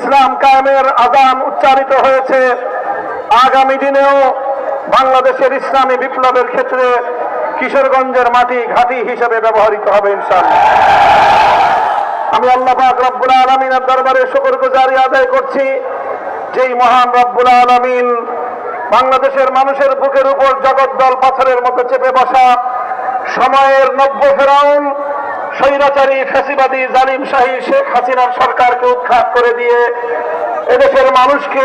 ইসলাম কায়েমের আজান উচ্চারিত হয়েছে। আগামী দিনেও বাংলাদেশের ইসলামী বিপ্লবের ক্ষেত্রে কিশোরগঞ্জের মাটি ঘাঁটি হিসেবে ব্যবহৃত হবে ইনশাআল্লাহ। আমি আল্লাহ রব্বুল আলমিনের দরবারে শুকর গুজারি আদায় করছি। যেই মহান রব্বুল আলমিন বাংলাদেশের মানুষের বুকের উপর জগদ্দল পাথরের মতো চেপে বসা সময়ের নব্য ফেরাউন স্বৈরাচারী ফ্যাসিবাদী, জালিম শাহী শেখ হাসিনার সরকারকে উৎখাত করে দিয়ে এদেশের মানুষকে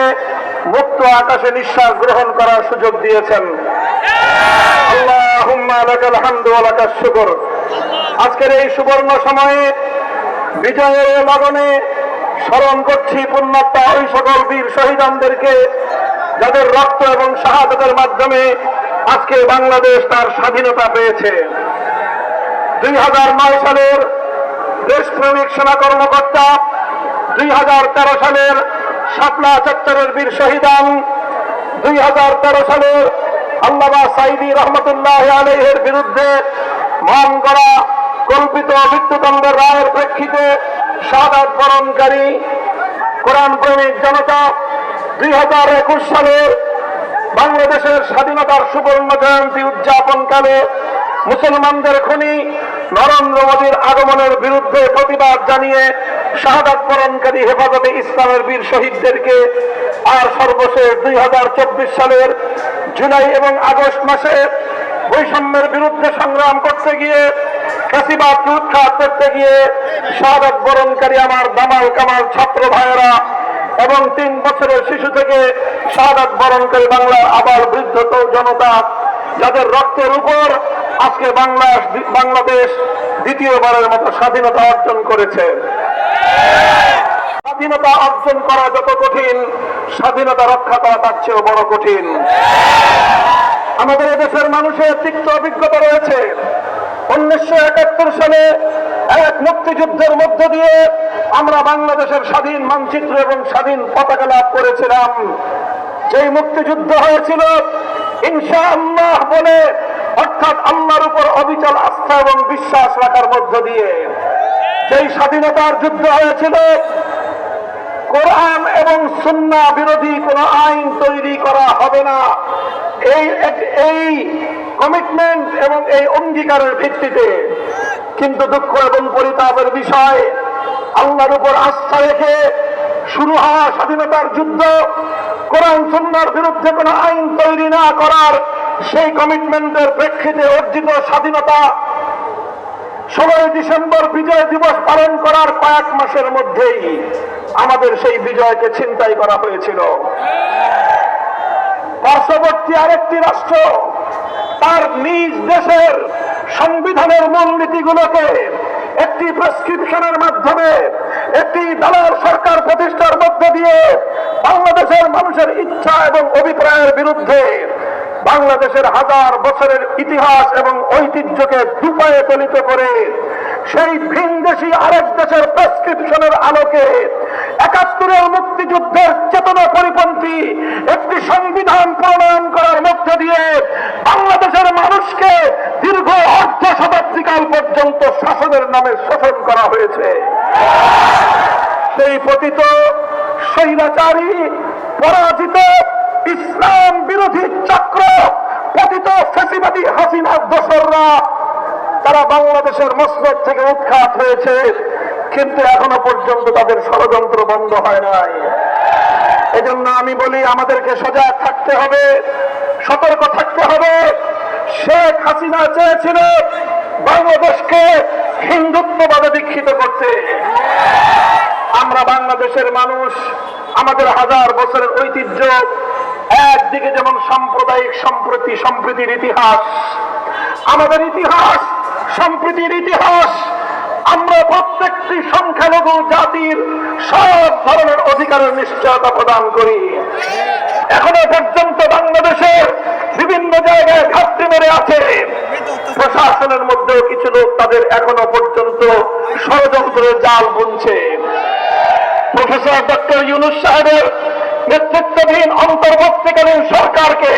মুক্ত আকাশে নিঃশ্বাস গ্রহণ করার সুযোগ দিয়েছেন। আজকের এই সুবর্ণ সময়ে বিজয়ের লগনে স্মরণ করছি পুণ্যত্তা ওই সকল বীর শহীদানদেরকে, যাদের রক্ত এবং শাহাদতের মাধ্যমে আজকে বাংলাদেশ তার স্বাধীনতা পেয়েছে। দুই হাজার নয় সালের দেশপ্রেমিক সেনা কর্মকর্তা, দুই হাজার তেরো সালের শাপলা চত্বরের বীর শহীদান, দুই হাজার তেরো সালের আল্লামা সাইদি রহমতুল্লাহ আলহের বিরুদ্ধে মান করা কল্পিত মৃত্যুদণ্ডের রায়ের প্রেক্ষিতে সাদাত বরণকারী কোরআন প্রেমিক জনতা দুই হাজার একুশ সালের বাংলাদেশের স্বাধীনতার সুবর্ণ জয়ন্তী উদযাপনকালে মুসলমানদের খনি নরেন্দ্র মোদীর আগমনের বিরুদ্ধে প্রতিবাদ জানিয়ে শাহাদাত বরণকারী হেফাজতে ইসলামের বীর শহীদদেরকে আর সর্বশেষ দুই হাজার চব্বিশ সালের জুলাই এবং আগস্ট মাসে বৈষম্যের বিরুদ্ধে সংগ্রাম করতে গিয়ে ফেসিবাদকে উৎখাত করতে গিয়ে শাহাদাত বরণকারী আমার দামাল কামাল ছাত্র ভাইয়েরা এবং তিন বছরের শিশু থেকে শাহাদাত বরণকারী বাংলার আবার বৃদ্ধ জনতা, যাদের রক্তের উপর আজকে বাংলা বাংলাদেশ দ্বিতীয়বারের মতো স্বাধীনতা অর্জন করেছে। স্বাধীনতা অর্জন করা যত কঠিন, স্বাধীনতা রক্ষা করা তার চেয়েও বড় কঠিন। আমাদের দেশের মানুষের তিক্ত অভিজ্ঞতা রয়েছে। উনিশশো একাত্তর সালে এক মুক্তিযুদ্ধের মধ্য দিয়ে আমরা বাংলাদেশের স্বাধীন মানচিত্র এবং স্বাধীন পতাকা লাভ করেছিলাম। যেই মুক্তিযুদ্ধ হয়েছিল, ইনশাআল্লাহ বলে অর্থাৎ আল্লাহর উপর অবিচল আস্থা এবং বিশ্বাস রাখার মধ্য দিয়ে যেই স্বাধীনতার যুদ্ধ হয়েছিল, কোরআন এবং সুন্না বিরোধী কোন আইন তৈরি করা হবে না। এই এই কমিটমেন্ট এবং এই অঙ্গীকারের ভিত্তিতে কিন্তু দুঃখ এবং পরিতাপের বিষয় আল্লাহর উপর আস্থা রেখে শুরু হওয়া স্বাধীনতার যুদ্ধ, কোরআন সুন্নার বিরুদ্ধে কোনো আইন তৈরি না করার সেই কমিটমেন্টের প্রেক্ষিতে অর্জিত স্বাধীনতা ষোলোই ডিসেম্বর বিজয় দিবস পালন করার কয়েক মাসের মধ্যেই আমাদের সেই বিজয়কে ছিনতাই করা হয়েছিল। পার্শ্ববর্তী আরেকটি রাষ্ট্র তার নিজ দেশের সংবিধানের মূলনীতিগুলোকে একটি প্রেসক্রিপশনের মাধ্যমে একটি দালাল সরকার প্রতিষ্ঠার মধ্য দিয়ে বাংলাদেশের মানুষের ইচ্ছা এবং অভিপ্রায়ের বিরুদ্ধে বাংলাদেশের হাজার বছরের ইতিহাস এবং ঐতিহ্যকে দুপায়ে দলিত করে সেই ভিনদেশী আরেক দেশের প্রেসক্রিপশনের আলোকে একাত্তরের মুক্তিযুদ্ধের চেতনা পরিপন্থী একটি সংবিধান প্রণয়ন করার মধ্য দিয়ে বাংলাদেশের মানুষকে দীর্ঘ অর্ধ শতাব্দীকাল পর্যন্ত শাসনের নামে শোষণ করা হয়েছে। সেই পতিত, স্বৈরাচারী, পরাজিত ইসলাম বিরোধী চক্র পতিত ফেসিবাদী হাসিনার দোসররা, তারা বাংলাদেশের মসনদ থেকে উৎখাত হয়েছে, কিন্তু এখনও পর্যন্ত তাদের ষড়যন্ত্র বন্ধ হয় নাই। এজন্য আমি বলি, আমাদেরকে সজাগ থাকতে হবে, সতর্ক থাকতে হবে। শেখ হাসিনা চেয়েছিল বাংলাদেশকে হিন্দুত্ববাদে দীক্ষিত করতে। আমরা বাংলাদেশের মানুষ, আমাদের হাজার বছরের ঐতিহ্য একদিকে যেমন সাম্প্রদায়িক সম্প্রতি, সম্প্রীতির ইতিহাস, আমাদের ইতিহাস, সম্প্রীতির ইতিহাস, আমরা প্রত্যেকটি সংখ্যালঘু জাতির সব ধরনের অধিকারের নিশ্চয়তা প্রদান করি। এখনও পর্যন্ত বাংলাদেশের বিভিন্ন জায়গায় ঘাটতি মেরে আছে। প্রশাসনের মধ্যেও কিছু লোক তাদের এখনও পর্যন্ত ষড়যন্ত্রের জাল বুনছে। প্রফেসর ডক্টর ইউনুস সাহেবের অন্তর্বর্তীকালীন সরকারকে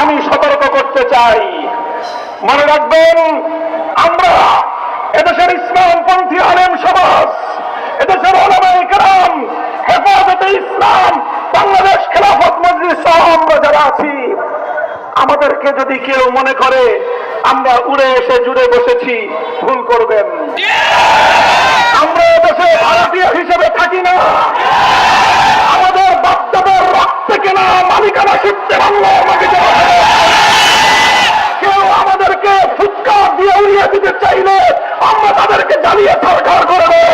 আমি সতর্ক করতে চাই। মনে রাখবেন, আমরা এদেশের ইসলামপন্থী আলেম সমাজ, এদেশের ওলামায়ে কেরাম, হেফাজতে ইসলাম, বাংলাদেশ খেলাফত মজলিস সহ আমরা যারা আছি, আমাদেরকে যদি কেউ মনে করে, আমরা উড়ে এসে জুড়ে বসেছি, ভুল করবেন। আমরা দেশে ভারতীয় হিসেবে থাকি না। রক্ত কেনা মালিকানা সূত্রে বাংলার মাটিতে আছে। কেউ আমাদেরকে ফুৎকার দিয়ে উড়িয়ে দিতে চাইলে আমরা তাদেরকে জ্বালিয়ে সরকার করে দেব।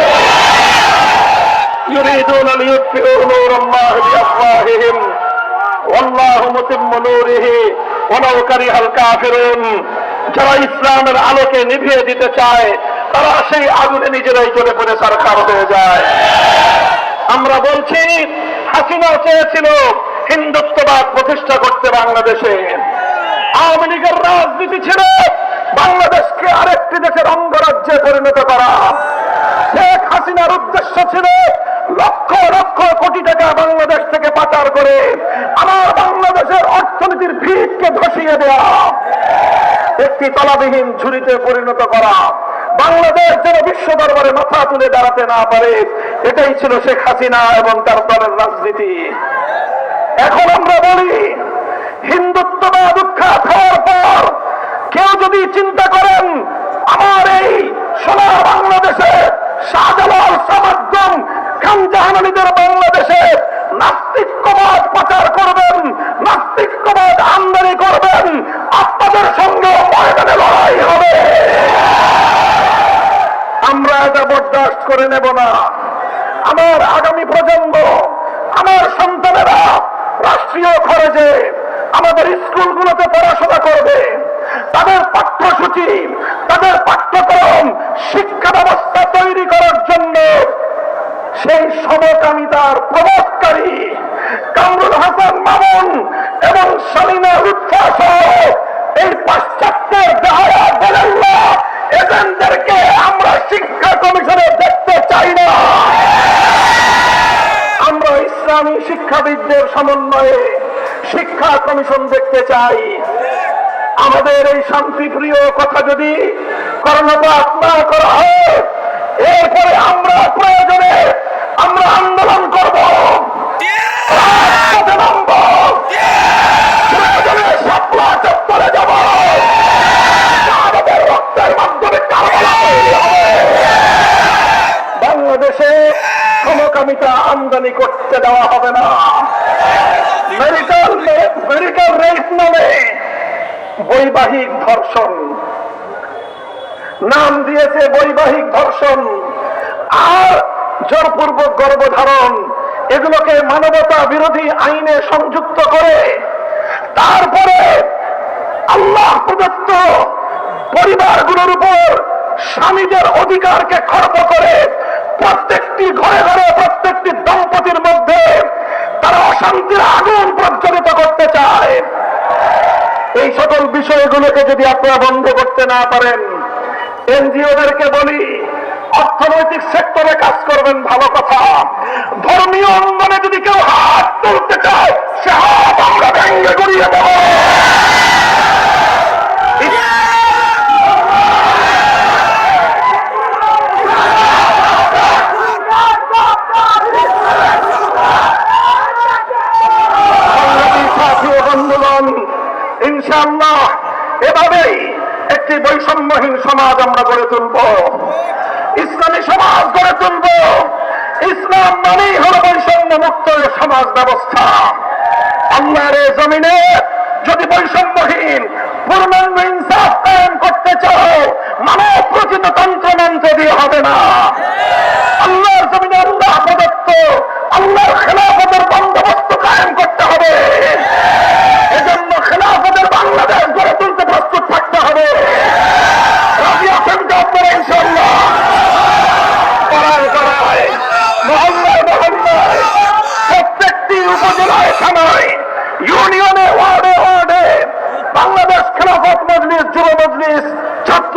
يريدون ليطفئوا نور الله بأفواههم والله متم نوره ولو كره الكافرون যারা ইসলামের আলোকে নিভিয়ে দিতে চায় তারা সেই আগুনে নিজেরাই জ্বলে পড়ে সরকার হয়ে যায় আমরা বলছি হাসিনা চেয়েছিল হিন্দুত্ববাদ প্রতিষ্ঠা করতে বাংলাদেশে। আওয়ামী লীগের রাজনীতি ছিল বাংলাদেশকে আরেকটি দেশের অঙ্গরাজ্যে পরিণত করা। শেখ হাসিনার উদ্দেশ্য ছিল লক্ষ লক্ষ কোটি টাকা বাংলাদেশ থেকে পাচার করে আমার বাংলাদেশের অর্থনীতির ভিতকে ধসিয়ে দেওয়া। একটি তলাবিহীন ঝুড়িতে পরিণত করা। বাংলাদেশ যেন বিশ্ব দরবারে মাথা তুলে দাঁড়াতে না পারে, এটাই ছিল শেখ হাসিনা এবং তার দলের রাজনীতি। এখন আমরা বলি, হিন্দুত্ববাদ উৎখাত হওয়ার পর কেউ যদি চিন্তা করেন, আমার এই সোনা বাংলাদেশে শাহজালাল সামাদ্দম খানজাহানানিদের বাংলাদেশে নাস্তিক্যবাদ প্রচার করবেন নাস্তিক্যবাদ আমদানি করবেন, আপনাদের সঙ্গে ময়দানে লড়াই হবে। আমরা এটা বরদাস্ত করে নেব না। আমার আগামী প্রজন্ম, আমার সন্তানেরা রাষ্ট্রীয় খরচে আমাদের স্কুলগুলোতে পড়াশোনা করবে, তাদের পাঠ্যসূচি, তাদের পাঠ্যক্রম, শিক্ষা ব্যবস্থা তৈরি করার জন্য সেই সমকামিতার প্রবক্তারী কামরুল হাসান মামুন এবং সালিনা লুৎফা সহ এই পাশ্চাত্যের যাহারা বলেন না এজেন্টদেরকে আমরা শিক্ষা কমিশনে দেখতে চাই না। ইসলামী শিক্ষাবিদদের সমন্বয়ে শিক্ষা কমিশন দেখতে চাই। আমাদের এই শান্তিপ্রিয় কথা যদি কর্ণপাত করা হয়, এরপরে আমরা প্রয়োজনে আমরা আন্দোলন করব। বাংলাদেশে সমকামিতা আমদানি করতে দেওয়া হবে না। মেডিকেল মেডিকেল রেপ নামে বৈবাহিক ধর্ষণ। নাম দিয়েছে বৈবাহিক ধর্ষণ। আর জোরপূর্বক গর্ভধারণ, এগুলোকে মানবতা বিরোধী আইনে সংযুক্ত করে, তারপরে আল্লাহ প্রদত্ত পরিবারগুলোর উপর স্বামীদের অধিকারকে খর্ব করে প্রত্যেকটি ঘরে ঘরে, প্রত্যেকটি দম্পতির মধ্যে তারা অশান্তির আগুন প্রজ্বলিত করতে চায়। এই সকল বিষয়গুলোকে যদি আপনারা বন্ধ করতে না পারেন, এনজিওদেরকে বলি, অর্থনৈতিক সেক্টরে কাজ করবেন ভালো কথা। ধর্মীয় অঙ্গনে যদি কেউ হাত তুলতে চায়, সে হাত আমরা ভেঙ্গে গড়িয়ে দেব সংগ্রামী সাথী ও বন্ধুগণ ইনশাআল্লাহ, এভাবেই একটি বৈষম্যহীন সমাজ আমরা গড়ে তুলব। ইসলামী সমাজ গড়ে তুলব। ইসলাম মানেই হল বৈষম্য মুক্ত সমাজ ব্যবস্থা। আল্লাহর জমিনে যদি বৈষম্যহীন, পূর্ণাঙ্গ ইনসাফ কায়েম করতে চাও মানব প্রচিত তন্ত্রমন্ত্র দিয়ে হবে না আল্লাহর জমিনে আল্লাহ প্রদত্ত আল্লাহর খেলাফতের বন্দোবস্ত কায়েম করতে হবে এজন্য খেলাফতের বাংলাদেশ গড়ে তুলতে প্রস্তুত থাকতে হবে রাজি আছেন তো আপনারা ইনশাল্লাহ পাড়ায় পাড়ায় মহল্লায় মহল্লায় প্রত্যেকটি উপজেলায় থানায় ইউনিয়নে ওয়ার্ডে ওয়ার্ডে বাংলাদেশ খেলাফত মজলিস যুব মজলিস ছাত্র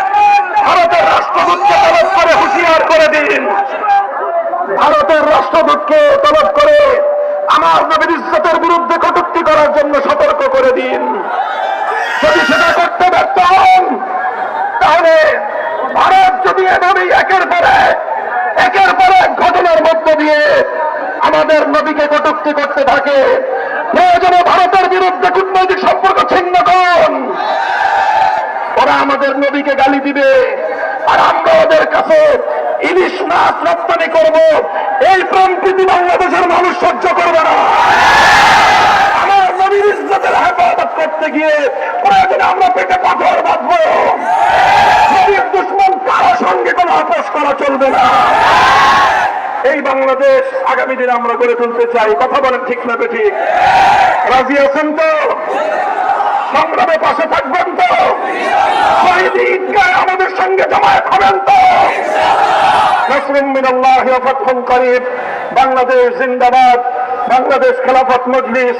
ভারতের রাষ্ট্রদূতকে তলব করে, হুঁশিয়ার করে দিন। ভারতের রাষ্ট্রদূতকে তলব করে আমার নবীর ইজ্জতের বিরুদ্ধে কটূক্তি করার জন্য সতর্ক করে দিন। যদি সেটা করতে ব্যর্থ হন, তাহলে ভারত যদি এভাবেই একের পর এক, একের পর এক ঘটনার মধ্য দিয়ে আমাদের নবীকে কটুক্তি করতে থাকে, প্রয়োজনে ভারতের বিরুদ্ধে কূটনৈতিক সম্পর্ক ছিন্ন করুন। ওরা আমাদের নবীকে দিবে। আর আমরা ওদের কাছে ইলিশ মাছ রপ্তানি করব। এই প্রান্তিতি বাংলাদেশের মানুষ সহ্য করবে না। আমার ইজ্জতের হেফাজত করতে গিয়ে প্রয়োজনে আমরা পেটে পাথর বাঁধবো। দুশ্মন কারও সঙ্গে কোনো আপোষ করা চলবে না। এই বাংলাদেশ আগামী দিনে আমরা গড়ে তুলতে চাই। কথা বলেন ঠিক না ঠিক রাজি আছেন তো? সংগ্রামে পাশে থাকবেন তো। আমাদের সঙ্গে জমায়েত হবেন তো। বাংলাদেশ জিন্দাবাদ বাংলাদেশ খেলাফত মজলিস।